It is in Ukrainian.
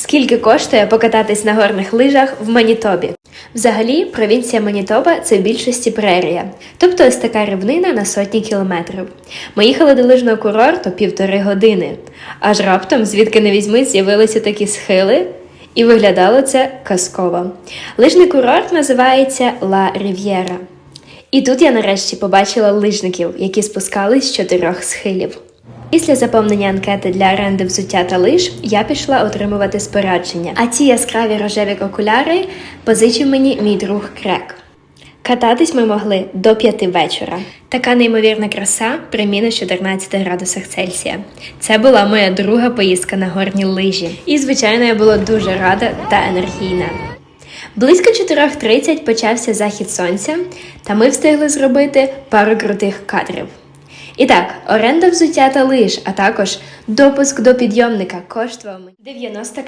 Скільки коштує покататись на горних лижах в Манітобі? Взагалі, провінція Манітоба це в більшості прерія, тобто ось така рівнина на сотні кілометрів. Ми їхали до лижного курорту півтори години, аж раптом, звідки не візьмись, з'явилися такі схили, і виглядало це казково. Лижний курорт називається Ла Рів'єра. І тут я нарешті побачила лижників, які спускались з чотирьох схилів. Після заповнення анкети для оренди взуття та лиж я пішла отримувати спорядження, а ці яскраві рожеві окуляри позичив мені мій друг Крек. Кататись ми могли до п'яти вечора. Така неймовірна краса при мінус 14 градусах Цельсія. Це була моя друга поїздка на горні лижі. І, звичайно, я була дуже рада та енергійна. Близько 4.30 почався захід сонця, та ми встигли зробити пару крутих кадрів. І так, оренда взуття та лиж, а також допуск до підйомника коштував мені 90